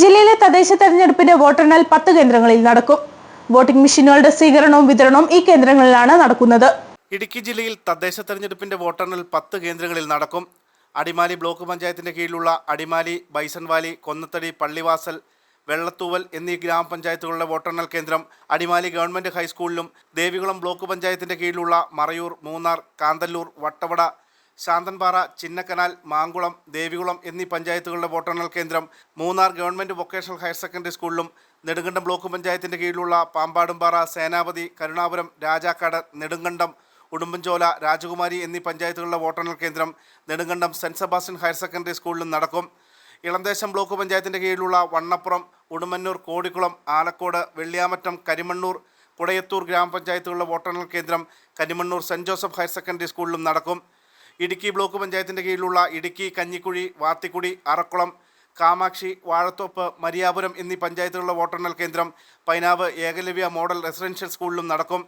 ജില്ലയിലെ തദ്ദേശ തെരഞ്ഞെടുപ്പിന്റെ വോട്ടെണ്ണൽ പത്ത് കേന്ദ്രങ്ങളിൽ നടക്കും. വോട്ടിംഗ് മെഷീനുകളുടെ സ്വീകരണവും വിതരണവും ഈ കേന്ദ്രങ്ങളിലാണ് നടക്കുന്നത്. ഇടുക്കി ജില്ലയിൽ തദ്ദേശ തെരഞ്ഞെടുപ്പിന്റെ വോട്ടെണ്ണൽ പത്ത് കേന്ദ്രങ്ങളിൽ നടക്കും. അടിമാലി ബ്ലോക്ക് പഞ്ചായത്തിന്റെ കീഴിലുള്ള അടിമാലി ബൈസൺവാലി കൊന്നത്തടി പള്ളിവാസൽ വെള്ളത്തൂവൽ എന്നീ ഗ്രാമപഞ്ചായത്തുകളുടെ വോട്ടെണ്ണൽ കേന്ദ്രം അടിമാലി ഗവൺമെന്റ് ഹൈസ്കൂളിലും ദേവികുളം ബ്ലോക്ക് പഞ്ചായത്തിന്റെ കീഴിലുള്ള മറയൂർ മൂന്നാർ കാന്തല്ലൂർ വട്ടവട ശാന്തൻപാറ ചിന്നക്കനാൽ മാങ്കുളം ദേവികുളം എന്നീ പഞ്ചായത്തുകളുടെ വോട്ടെണ്ണൽ കേന്ദ്രം Munnar government vocational higher secondary സ്കൂളിലും നെടുങ്കണ്ടം ബ്ലോക്ക് പഞ്ചായത്തിന്റെ കീഴിലുള്ള പാമ്പാടുംപാറ സേനാപതി കരുണാപുരം രാജാക്കാട് നെടുങ്കണ്ടം ഉടുമ്പൻചോല രാജകുമാരി എന്നീ പഞ്ചായത്തുകളുടെ വോട്ടെണ്ണൽ കേന്ദ്രം Nedumkandam saint Sebastian higher secondary സ്കൂളിലും നടക്കും. ഇളന്തേശം ബ്ലോക്ക് പഞ്ചായത്തിന്റെ കീഴിലുള്ള വണ്ണപ്പുറം ഉടുമന്നൂർ കോടിക്കുളം ആലക്കോട് വെള്ളിയാമറ്റം കരിമണ്ണൂർ കുടയത്തൂർ ഗ്രാമപഞ്ചായത്തുകളുടെ വോട്ടെണ്ണൽ കേന്ദ്രം Karimannoor saint Joseph higher secondary സ്കൂളിലും നടക്കും. ഇടുക്കി ബ്ലോക്ക് പഞ്ചായത്തിന്റെ കീഴിലുള്ള ഇടുക്കി കഞ്ഞിക്കുഴി വാത്തിക്കുടി അറക്കുളം കാമാക്ഷി വാഴത്തോപ്പ് മരിയാപുരം എന്നീ പഞ്ചായത്തുകളുടെ വോട്ടെണ്ണൽ കേന്ദ്രം പൈനാവ് ഏകലവ്യ മോഡൽ റെസിഡൻഷ്യൽ സ്കൂളിലും നടക്കും.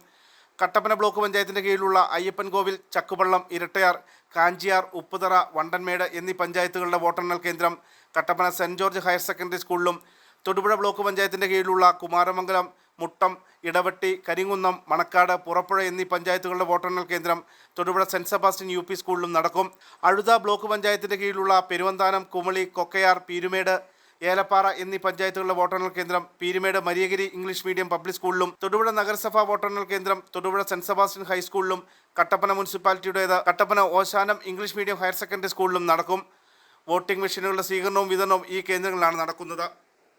കട്ടപ്പന ബ്ലോക്ക് പഞ്ചായത്തിന്റെ കീഴിലുള്ള അയ്യപ്പൻകോവിൽ ചക്കുപള്ളം ഇരട്ടയാർ കാഞ്ചിയാർ ഉപ്പുതറ വണ്ടൻമേട് എന്നീ പഞ്ചായത്തുകളുടെ വോട്ടെണ്ണൽ കേന്ദ്രം Kattappana saint George higher secondary സ്കൂളിലും തൊടുപുഴ ബ്ലോക്ക് പഞ്ചായത്തിന്റെ കീഴിലുള്ള കുമാരമംഗലം മുട്ടം ഇടവെട്ടി കരിങ്കുന്നം മണക്കാട് പുറപ്പുഴ എന്നീ പഞ്ചായത്തുകളുടെ വോട്ടെണ്ണൽ കേന്ദ്രം Thodupuzha saint Sebastian U P സ്കൂളിലും നടക്കും. അഴുത ബ്ലോക്ക് പഞ്ചായത്തിന്റെ കീഴിലുള്ള പെരുവന്താനം കുമളി കൊക്കയാർ പീരുമേട് ഏലപ്പാറ എന്നീ പഞ്ചായത്തുകളുടെ വോട്ടെണ്ണൽ കേന്ദ്രം Peermade Mariagiri English medium public സ്കൂളിലും തൊടുപുഴ നഗരസഭാ വോട്ടെണ്ണൽ കേന്ദ്രം തൊടുപുഴ സെന്റ് സെബാസ്റ്റ്യൻ ഹൈസ്കൂളിലും Kattappana മുനിസിപ്പാലിറ്റിയുടേത് Kattappana Oshanam English medium higher secondary സ്കൂളിലും നടക്കും. വോട്ടിംഗ് മെഷീനുകളുടെ സ്വീകരണവും വിതരണവും ഈ കേന്ദ്രങ്ങളിലാണ് നടക്കുന്നത്.